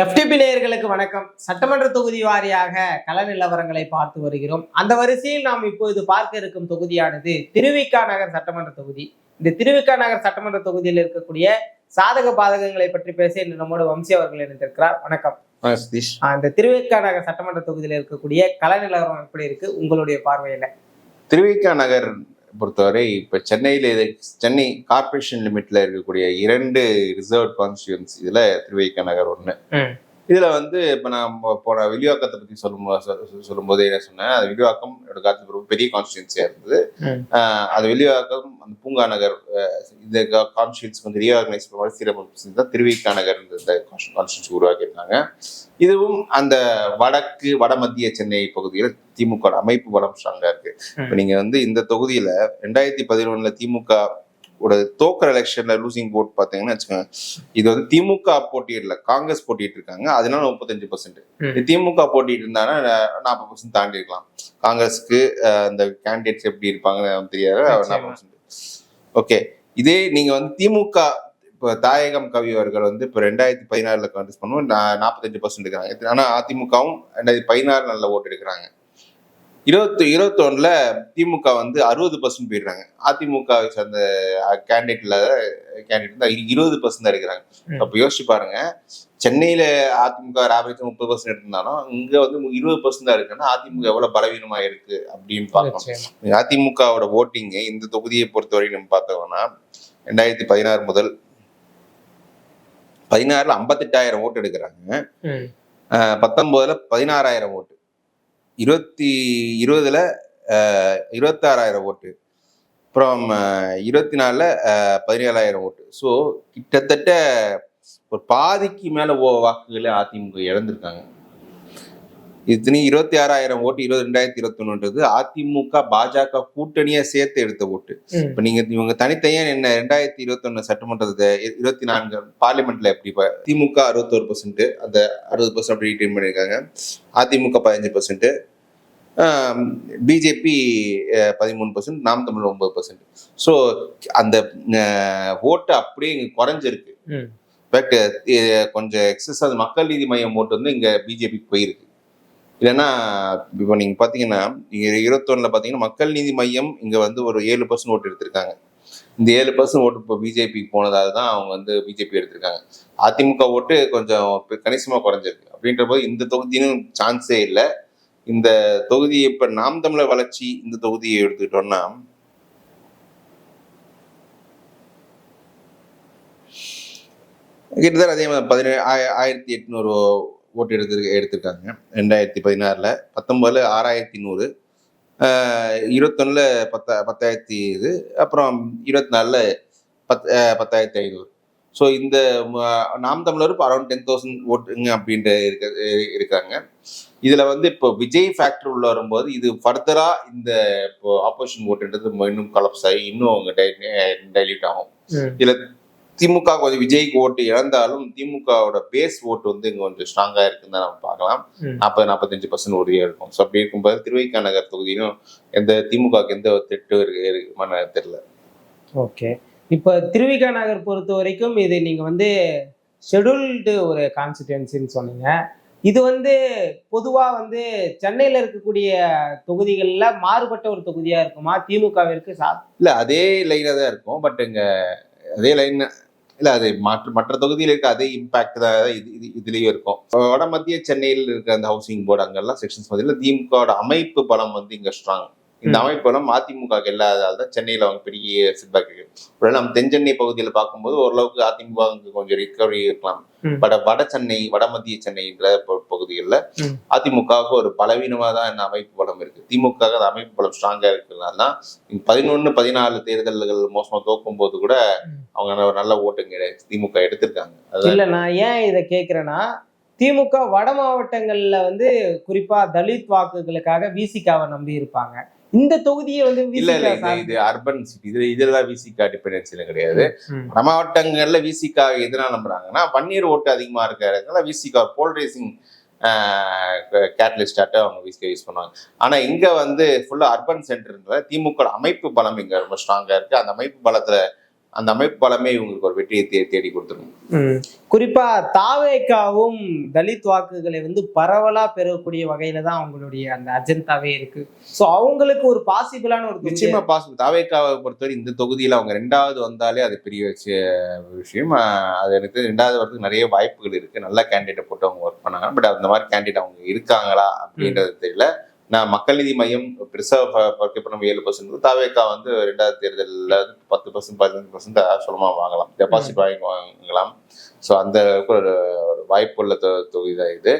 FTP நேயர்களுக்கு வணக்கம். சட்டமன்ற தொகுதி வாரியாக கள நிலவரங்களை பார்த்து வருகிறோம். அந்த வரிசையில் நாம் இப்பொழுது பார்க்க இருக்கும் தொகுதியானது திருவிக்கா நகர் சட்டமன்ற தொகுதி. இந்த திருவிக்கா நகர் சட்டமன்ற தொகுதியில் இருக்கக்கூடிய சாதக பாதகங்களை பற்றி பேச இன்று நம்மோடு வம்சி அவர்கள் இணைந்திருக்கிறார். வணக்கம். இந்த திருவிக்கா நகர் சட்டமன்ற தொகுதியில் இருக்கக்கூடிய கள நிலவரம் எப்படி இருக்கு? உங்களுடைய பார்வையில. திருவிக்கா நகர் பொறுத்தவரை இப்ப சென்னையில இது சென்னை கார்ப்பரேஷன் லிமிட்ல இருக்கக்கூடிய இரண்டு ரிசர்வ் கான்ஸ்டியூன்சி இதுல திருவைக்க நகர் ஒன்று இதுல வந்து இப்ப நான் போன விரிவாக்கத்தை பத்தி சொல்லும் சொல்லும் போதே என்ன சொன்னேன் அது விரிவாக்கம் என்னோட ரொம்ப பெரிய கான்ஸ்டியூன்சியா இருந்தது. அது விரிவாக்கம் அந்த பூங்கா நகர் இந்த கான்ஸ்டியூன்ஸ் வந்து ரீஆர்கனைஸ் பண்ண சீரமைப்பு தான் திருவிக்கா நகர் இந்த கான்ஸ்டியூன்சி உருவாக்கியிருக்காங்க இதுவும் அந்த வடக்கு வடமத்திய சென்னை பகுதியில் திமுக வோட அமைப்பு பலம் ஸ்ட்ராங்கா இருக்கு. இப்ப நீங்க வந்து இந்த தொகுதியில ரெண்டாயிரத்தி பதினொன்னுல திமுக ஓட தோக்கர் எலெக்ஷன்ல லூசிங் போட் பாத்தீங்கன்னா வச்சுக்கோங்க. இது வந்து திமுக போட்டியிடல காங்கிரஸ் போட்டிட்டு இருக்காங்க அதனால முப்பத்தஞ்சு பர்சன்ட். திமுக போட்டிட்டு இருந்தாங்கன்னா நாற்பது பர்சன்ட் தாண்டி இருக்கலாம். காங்கிரஸ்க்கு அந்த கேண்டிடேட்ஸ் எப்படி இருப்பாங்கன்னு தெரியாது. நாற்பது பர்சன்ட் ஓகே. இதே நீங்க வந்து திமுக இப்போ தாயகம் கவி அவர்கள் வந்து இப்போ ரெண்டாயிரத்தி பதினாறுல கான்டெஸ்ட் பண்ணுவோம் நாற்பத்தஞ்சு பர்சன்ட் இருக்கிறாங்க ஆனா அதிமுகவும் ரெண்டாயிரத்தி பதினாறு நல்ல ஓட்டு எடுக்கிறாங்க. இருபத்தி இருபத்தொன்னுல திமுக வந்து அறுபது பர்சன்ட் போயிடுறாங்க. அதிமுக வை சார்ந்த கேண்டிடேட்ல கேண்டிடேட் தான் இருபது பர்சன்ட் தான் இருக்கிறாங்க ம். அப்ப யோசிச்சு பாருங்க. சென்னையில அதிமுக ஆவரேஜ் முப்பது பர்சன்ட் எடுத்திருந்தாலும் இங்க வந்து இருபது பர்சன்ட் தான் இருக்குன்னா அதிமுக எவ்வளவு பலவீனமா இருக்கு அப்படின்னு பார்க்கணும். அதிமுகவோட ஓட்டிங் இந்த தொகுதியை பொறுத்தவரை நம்ம பார்த்தோம்னா ரெண்டாயிரத்தி பதினாறு முதல் பதினாறுல ஐம்பத்தெட்டாயிரம் ஓட்டு எடுக்கிறாங்க. பத்தொன்பதுல பதினாறாயிரம் ஓட்டு. இருபத்தி இருபதுல இருபத்தாறாயிரம் ஓட்டு. அப்புறம் இருபத்தி நாலுல பதினேழாயிரம் ஓட்டு. ஸோ கிட்டத்தட்ட ஒரு பாதிக்கு மேல ஓ வாக்குகளை அதிமுக இழந்திருக்காங்க. இத்தனை இருபத்தி ஆறாயிரம் ஓட்டு இருபது ரெண்டாயிரத்தி இருபத்தொன்னுன்றது அதிமுக பாஜக கூட்டணியா சேர்த்து எடுத்த ஓட்டு. இப்ப நீங்க இவங்க தனித்தனியா என்ன ரெண்டாயிரத்தி இருபத்தொன்னு சட்டமன்றத்தை இருபத்தி நான்கு பார்லிமெண்ட்ல எப்படி திமுக அறுபத்தோரு பர்சன்ட் அந்த அறுபது பர்சன்ட் அப்படி ரிட்டைன் பண்ணியிருக்காங்க. அதிமுக பதினஞ்சு பர்சன்ட் பிஜேபி பதிமூணு பர்சன்ட் நாம் தமிழ் ஒன்பது பர்சன்ட் ஸோ அந்த ஓட்டு அப்படியே இங்க குறைஞ்சிருக்கு. பட் கொஞ்சம் எக்ஸஸ் அது மக்கள் நீதி மையம் ஓட்டு வந்து இங்க பிஜேபிக்கு போயிருக்கு. இல்லைன்னா இப்போ நீங்க பாத்தீங்கன்னா இங்க இருபத்தொன்னுல பாத்தீங்கன்னா மக்கள் நீதி மையம் இங்க வந்து ஒரு ஏழு பர்சன்ட் ஓட்டு எடுத்திருக்காங்க. இந்த ஏழு பர்சன்ட் ஓட்டு இப்போ பிஜேபி போனதால தான் அவங்க வந்து பிஜேபி எடுத்திருக்காங்க. அதிமுக ஓட்டு கொஞ்சம் இப்ப கணிசமா குறைஞ்சிருக்கு. அப்படின்ற போது இந்த தொகுதியும் சான்ஸே இல்லை. இந்த தொகுதியை இப்ப நாம் தமிழர் வளர்ச்சி இந்த தொகுதியை எடுத்துக்கிட்டோம்னா கிட்டத்தட்ட அதே மாதிரி பதினேழு ஆயிரத்தி எட்நூறு ஓட்டு எடுத்து எடுத்திருக்காங்க. ரெண்டாயிரத்தி பதினாறில் பத்தொம்பதில் ஆறாயிரத்தி நூறு இருபத்தொன்னில் பத்தா பத்தாயிரத்தி இது அப்புறம் இருபத்தி நாலில் பத் பத்தாயிரத்தி ஐநூறு. ஸோ இந்த நாம் தமிழர் இப்போ அரௌண்ட் டென் தௌசண்ட் ஓட்டுங்க அப்படின்ட்டு இருக்க இருக்காங்க இதுல வந்து இப்போ விஜய் ஃபேக்டர் உள்ள வரும்போது இது ஃபர்தரா இந்த இப்போ ஆப்போசிஷன் ஓட்டுன்றது இன்னும் கலப்ஸ் ஆகி இன்னும் அவங்க டைல்யூட் ஆகும். இதுல திமுக கொஞ்சம் விஜய்க்கு ஓட்டு இழந்தாலும் திமுகவோட பேஸ் ஓட்டு வந்து இங்க கொஞ்சம் ஸ்ட்ராங்கா இருக்குன்னு தான் நம்ம பார்க்கலாம். நாற்பது நாற்பத்தஞ்சு பர்சன்ட் உறுதியா இருக்கும். ஸோ அப்படி இருக்கும்போது திருவைக்கா நகர் தொகுதியிலும் எந்த திமுகவுக்கு எந்த திட்டு இருக்கு இருக்குமான்னு தெரியல. ஓகே. இப்போ திருவிகா நகர் பொறுத்த வரைக்கும் இது நீங்கள் வந்து ஷெடியூல்டு ஒரு கான்ஸ்டிடுவன்சின்னு சொன்னீங்க. இது வந்து பொதுவாக வந்து சென்னையில் இருக்கக்கூடிய தொகுதிகளில் மாறுபட்ட ஒரு தொகுதியாக இருக்குமா? திமுகவிற்கு சா இல்லை அதே லைனாக தான் இருக்கும். பட் இங்கே அதே லைன் இல்லை அது மற்ற மற்ற தொகுதியில் இருக்க அதே இம்பாக்ட் தான் இது இது இதுலேயும் இருக்கும். வட மத்திய சென்னையில் இருக்க அந்த ஹவுசிங் போர்டு அங்கெல்லாம் செக்ஷன்ஸ் மத்தியில் திமுகவோட அமைப்பு பலம் வந்து இங்கே ஸ்ட்ராங் இந்த ம். அமைப்பு பலம் அதிமுக இல்லாததால தான் சென்னையில அவங்க பெரிய செட்பேக் இருக்கு ஒருவேளை நம்ம தென்சென்னை பகுதியில் பார்க்கும்போது ஓரளவுக்கு அதிமுக கொஞ்சம் ரிகவரி இருக்கலாம். பட் வட சென்னை வட மத்திய சென்னைன்ற பகுதிகளில். அதிமுகவுக்கு ஒரு பலவீனமா தான் இந்த அமைப்பு பலம் இருக்கு திமுக அந்த அமைப்பு பலம் ஸ்ட்ராங்கா இருக்கிறதுனால தான் பதினொன்னு பதினாலு தேர்தல்கள் மோசமா தோக்கும் போது கூட. அவங்க நல்ல ஓட்டுங்க திமுக எடுத்திருக்காங்க இல்ல நான் ஏன் இதை கேக்குறேன்னா திமுக வட மாவட்டங்கள்ல வந்து குறிப்பா தலித் வாக்குகளுக்காக விசிகாவை நம்பி இருப்பாங்க இந்த தொகுதியை வந்து இல்ல இல்ல இது அர்பன் சிட்டி இதுல இதெல்லாம் விசிகா டிபெண்டன்சில கிடையாது. வட மாவட்டங்கள்ல விசிகா எதனால நம்புறாங்கன்னா பன்னீர் ஓட்டு அதிகமா இருக்க இடங்கள்ல விசிகா போல்ரைசிங் கேட்டலிஸ்டாட்ட அவங்க விசிகா யூஸ் பண்ணுவாங்க. ஆனா இங்க வந்து ஃபுல்லா அர்பன் சென்டர்ன்ற திமுக அமைப்பு பலம் இங்க ரொம்ப ஸ்ட்ராங்கா இருக்கு. அந்த அமைப்பு பலத்துல அந்த அமைப்பு பலமே இவங்களுக்கு ஒரு வெற்றியை தே தேடி கொடுத்துரும். ம். குறிப்பா தாவேக்காவும் தலித் வாக்குகளை வந்து பரவலா பெறக்கூடிய வகையில தான் அவங்களுடைய அந்த அஜெண்டாவே இருக்கு. சோ அவங்களுக்கு ஒரு பாசிபிளான ஒரு நிச்சயமா பாசிபிள். தாவேக்காவை பொறுத்தவரை இந்த தொகுதியில அவங்க ரெண்டாவது வந்தாலே அது பெரிய விஷய- விஷயம். அது எனக்கு ரெண்டாவது வரதுக்கு நிறைய வாய்ப்புகள் இருக்கு. நல்ல கேண்டிடேட் போட்டு அவங்க ஒர்க் பண்ணாங்க. பட் அந்த மாதிரி கேண்டிடேட் அவங்க இருக்காங்களா அப்படின்றது தெரியல. நான் மக்கள் நீதி மையம் பெருசா நம்ம ஏழு பர்சன்ட். தாவேக்கா வந்து ரெண்டாவது தேர்தலில் பத்து பர்சன்ட் பதினஞ்சு பர்சன்ட் சொல்லமா வாங்கலாம். டெபாசிட் வாங்கி வாங்கலாம். ஸோ அந்த ஒரு ஒரு வாய்ப்புள்ள தொகுதி தான் இது.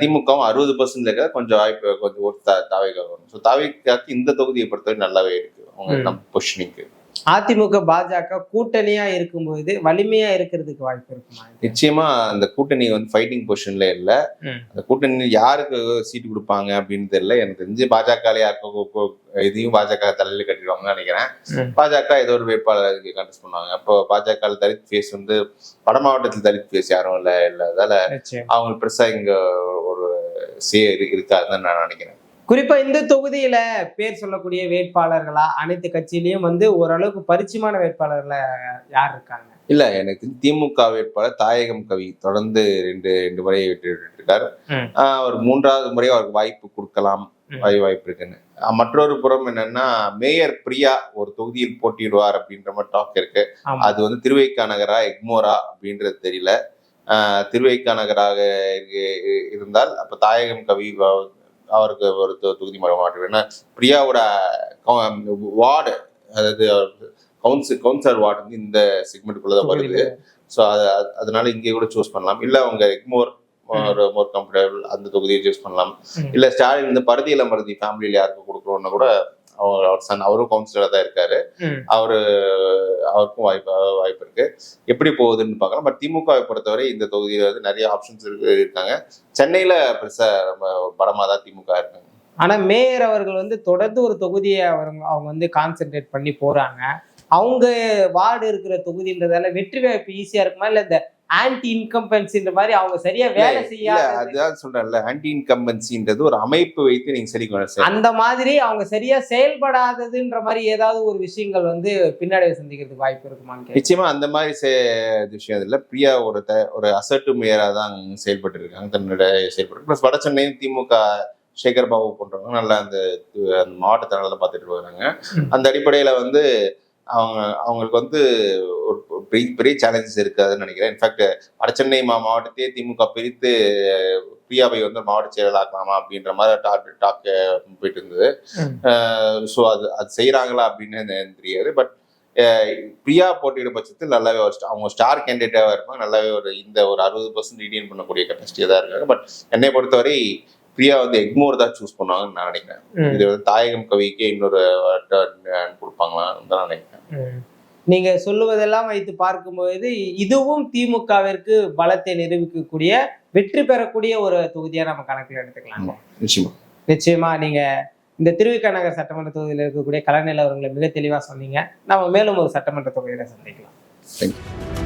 திமுகவும் அறுபது பர்சன்ட் இருக்க கொஞ்சம் வாய்ப்பு கொஞ்சம் தா தாவேக்கா வரும் ஸோ தாவேக்காக்கு இந்த தொகுதியை பொறுத்தவரை நல்லாவே இருக்கு. அவங்க. நம்ம பொசிஷனிங்க்கு அதிமுக பாஜக கூட்டணியா இருக்கும்போது வலிமையா இருக்கிறதுக்கு வாய்ப்பு இருக்குமா? நிச்சயமா அந்த கூட்டணி வந்து ஃபைட்டிங் பொசிஷன்ல இல்ல. அந்த கூட்டணி யாருக்கு சீட்டு கொடுப்பாங்க அப்படின்னு தெரியல. எனக்கு தெரிஞ்சு பாஜக இதையும் பாஜக தலையில கட்டிடுவாங்கன்னு நினைக்கிறேன். பாஜக ஏதோ ஒரு வேட்பாளருக்கு கண்டெஸ்ட் பண்ணுவாங்க. அப்போ பாஜக தலித் ஃபேஸ் வந்து வட மாவட்டத்தில் தலித் ஃபேஸ் யாரும் இல்லை இல்லை. அதால நிச்சயம். அவங்க பெருசா இங்க ஒரு சே இருக்காதுன்னு நான் நினைக்கிறேன். குறிப்பா இந்த தொகுதியில பேர் சொல்லக்கூடிய வேட்பாளர்களா அனைத்து கட்சியிலயும் வந்து ஓரளவுக்கு பரிச்சயமான வேட்பாளர்களா யார் இருக்காங்க? இல்ல எனக்கு திமுக வேட்பாளர் தாயகம் கவி தொடர்ந்து ரெண்டு ரெண்டு முறை. ஆஹ் அவர் மூன்றாவது முறை அவருக்கு வாய்ப்பு கொடுக்கலாம் வாய்ப்பு இருக்குன்னு. மற்றொரு புறம் என்னன்னா மேயர் பிரியா ஒரு தொகுதியில் போட்டியிடுவார் அப்படின்ற மாதிரி டாக் இருக்கு. அது வந்து திருவைக்கா நகரா எக்மோரா அப்படின்றது தெரியல. ஆஹ் திருவைக்கா நகராக இரு- இருந்தால் அப்ப தாயகம் கவி அவருக்கு ஒரு தொகுதி மாற்றம் ஏன்னா பிரியாவோட வார்டு அதாவது கவுன்சில் கவுன்சிலர் வார்டு வந்து இந்த செக்மெண்ட்டுக்குள்ள தான் வருது. ஸோ அது அது- அதனால இங்கே கூட சூஸ் பண்ணலாம் இல்லை அவங்க எக்மோர் ஒரு மோர் கம்ஃபர்டபுள் அந்த தொகுதியை சூஸ் பண்ணலாம். இல்லை ஸ்டாலின் வந்து பருதி இளம்பருதி ஃபேமிலியில் யாருக்கு கொடுக்குறோன்னா கூட அவர் அவர் சன் அவரும் கவுன்சிலராக தான் இருக்காரு. அவரு அவருக்கும் வாய்ப்பு வாய்ப்பு இருக்கு. எப்படி போகுதுன்னு பார்க்கலாம். பட் திமுகவை பொறுத்தவரை இந்த தொகுதியில் வந்து நிறைய ஆப்ஷன்ஸ் இருக்கு இருக்காங்க. சென்னையில பெருசா நம்ம படமா தான் திமுக இருக்காங்க ஆனா மேயர் அவர்கள் வந்து தொடர்ந்து ஒரு தொகுதியை அவங்க அவங்க வந்து கான்சென்ட்ரேட் பண்ணி போறாங்க. அவங்க வார்டு இருக்கிற தொகுதின்றதால வெற்றி வாய்ப்பு ஈஸியா இருக்குமா? இல்ல இந்த ஆன்டி இன்கம்பன்சின்ற மாதிரி அவங்க சரியா வேலை செய்யாத அதுதான் சொல்றேன்ல ஆன்டி இன்கம்பன்சின்றது ஒரு அமைப்பு வைத்து நீங்க சரி அந்த மாதிரி அவங்க சரியா செயல்படாததுன்ற மாதிரி ஏதாவது ஒரு விஷயங்கள் வந்து பின்னாடி சந்திக்கிறதுக்கு வாய்ப்பு இருக்குமான்னு. நிச்சயமா அந்த மாதிரி விஷயம் இல்லை. பிரியா ஒரு த ஒரு அசட்டு மேயரா தான் செயல்பட்டு இருக்காங்க தன்னோட செயல்பட்டு ப்ளஸ் வட சென்னையும் திமுக சேகர் பாபு போன்றவங்க நல்லா அந்த மாவட்டத்தை நல்லா பார்த்துட்டு வராங்க ம். அந்த அடிப்படையில வந்து அவங்க அவங்களுக்கு வந்து ஒரு பெரிய பெரிய சேலஞ்சஸ் இருக்காதுன்னு நினைக்கிறேன். இன்ஃபேக்ட் வடசென்னை மா மாவட்டத்தையே திமுக பிரித்து பிரியாவை வந்து மாவட்ட செயலர் ஆக்கலாமா அப்படின்ற மாதிரி டாக் டாக் போயிட்டு இருந்தது. ஸோ அது அது செய்கிறாங்களா அப்படின்னு தெரியாது. பட் பிரியா போட்டியிடும் பட்சத்தில் நல்லாவே ஒரு அவங்க ஸ்டார் கேண்டிடேட்டாக இருப்பாங்க. நல்லாவே ஒரு இந்த ஒரு அறுபது பர்சன்ட் ரீடியன் பண்ணக்கூடிய கெப்பாசிட்டியாக தான் இருக்காங்க. பட் என்னை பொறுத்தவரை பிரியா வந்து எக்மோர் தான் சூஸ் பண்ணுவாங்கன்னு நான் நினைக்கிறேன். இது வந்து தாயகம் கவிக்கே இன்னொரு கொடுப்பாங்களான்னு தான் நான் நினைக்கிறேன். நீங்க சொல்லுவதெல்லாம் வைத்து பார்க்கும்போது இதுவும் திமுகவிற்கு பலத்தை நிரூபிக்கக்கூடிய வெற்றி பெறக்கூடிய ஒரு தொகுதியா நம்ம கணக்கில் எடுத்துக்கலாம். நிச்சயமா. நிச்சயமா நீங்க இந்த திருவிக நகர் சட்டமன்ற தொகுதியில் இருக்கக்கூடிய கலை நிலவரங்களை மிக தெளிவா சொன்னீங்க. நம்ம மேலும் ஒரு சட்டமன்ற தொகுதியில சந்திக்கலாம். தேங்க்யூ